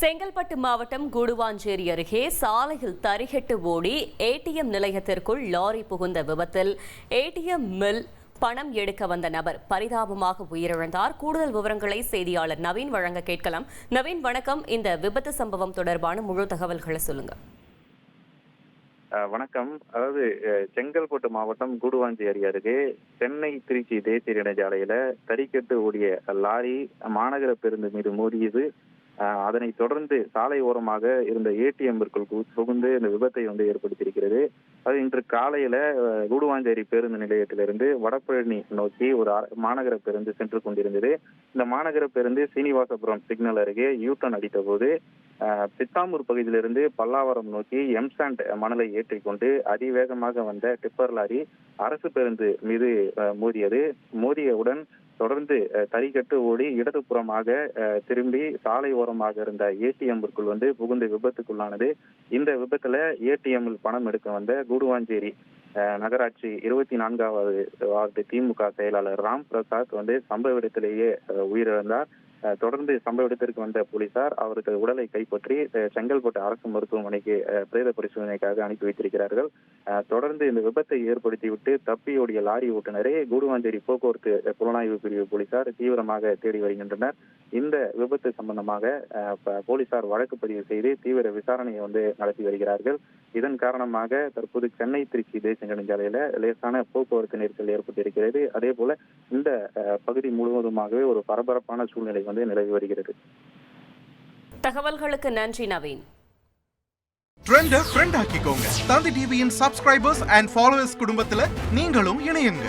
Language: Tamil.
செங்கல்பட்டு மாவட்டம் கூடுவாஞ்சேரி அருகே சாலையில் தரிகெட்டு ஓடி ஏடிஎம் நிலையத்திற்குள் லாரி புகுந்த விபத்தில் ஏடிஎம் மில் பணம் எடுக்க வந்த நபர் பரிதாபமாக உயிரிழந்தார். கூடுதல் விவரங்களை செய்தியாளர் நவீன் வழங்க கேட்கலாம். நவீன் வணக்கம். இந்த விபத்து சம்பவம் தொடர்பான முழு தகவல்களை சொல்லுங்க. வணக்கம். அதாவது அஹ் செங்கல்பட்டு மாவட்டம் கூடுவாஞ்சேரி அருகே சென்னை திருச்சி தேசிய நெடுஞ்சாலையில தறிக்கட்டு ஓடிய லாரி மாநகர பேருந்து மீது மோதியது அதனை அதனைத் தொடர்ந்து சாலை ஓரமாக இருந்த ஏடிஎம் புகுந்து இந்த விபத்தை வந்து ஏற்படுத்தியிருக்கிறது. அது இன்று காலையில கூடுவாஞ்சேரி பேருந்து நிலையத்திலிருந்து வடபழனி நோக்கி ஒரு மாநகர பேருந்து சென்று கொண்டிருந்தது. இந்த மாநகர பேருந்து சீனிவாசபுரம் சிக்னல் அருகே யூட்டன் அடித்த போது அஹ், பித்தாமூர் பகுதியிலிருந்து பல்லாவரம் நோக்கி எம்சாண்ட் மணலை ஏற்றிக்கொண்டு அதிவேகமாக வந்த டிப்பர் லாரி அரசு பேருந்து மீது மோதியது. மோதியவுடன் தொடர்ந்து தறிகட்டு ஓடி இடதுபுறமாக திரும்பி சாலை ஓரமாக இருந்த ஏடிஎம்மிற்குள் வந்து புகுந்து விபத்துக்குள்ளானது. இந்த விபத்துல ஏடிஎம்மில் பணம் எடுக்க வந்த கூடுவாஞ்சேரி நகராட்சி இருபத்தி நான்காவது வார்டு திமுக செயலாளர் ராம் பிரசாத் வந்து சம்பவ இடத்திலேயே உயிரிழந்தார். தொடர்ந்து சம்பவ இடத்திற்கு வந்த போலீசார் அவரது உடலை கைப்பற்றி செங்கல்பட்டு அரசு மருத்துவமனைக்கு பிரேத பரிசோதனைக்காக அனுப்பி வைத்திருக்கிறார்கள். அஹ், தொடர்ந்து இந்த விபத்தை ஏற்படுத்திவிட்டு தப்பியோடிய லாரி ஓட்டுநரை கூடுவாஞ்சேரி போக்குவரத்து புலனாய்வு பிரிவு போலீசார் தீவிரமாக தேடி வருகின்றனர். இந்த விபத்து சம்பந்தமாக போலீசார் வழக்கு பதிவு செய்து தீவிர விசாரணையை வந்து நடத்தி வருகிறார்கள். இதன் காரணமாக தற்போது சென்னை திருச்சி தேசிய நெடுஞ்சாலையில லேசான போக்குவரத்து நெரிசல் ஏற்பட்டிருக்கிறது. அதே போல இந்த பகுதி முழுவதுமாகவே ஒரு பரபரப்பான சூழ்நிலை வந்து நிலவி வருகிறது. தகவல்களுக்கு நன்றி நவீன். ட்ரெண்ட ஃப்ரெண்ட் ஆக்கிக்கோங்க. தந்தி டிவியின் சப்ஸ்கிரைபர்ஸ் அண்ட் ஃபாலோவர்ஸ் குடும்பத்துல நீங்களும் இணையுங்க.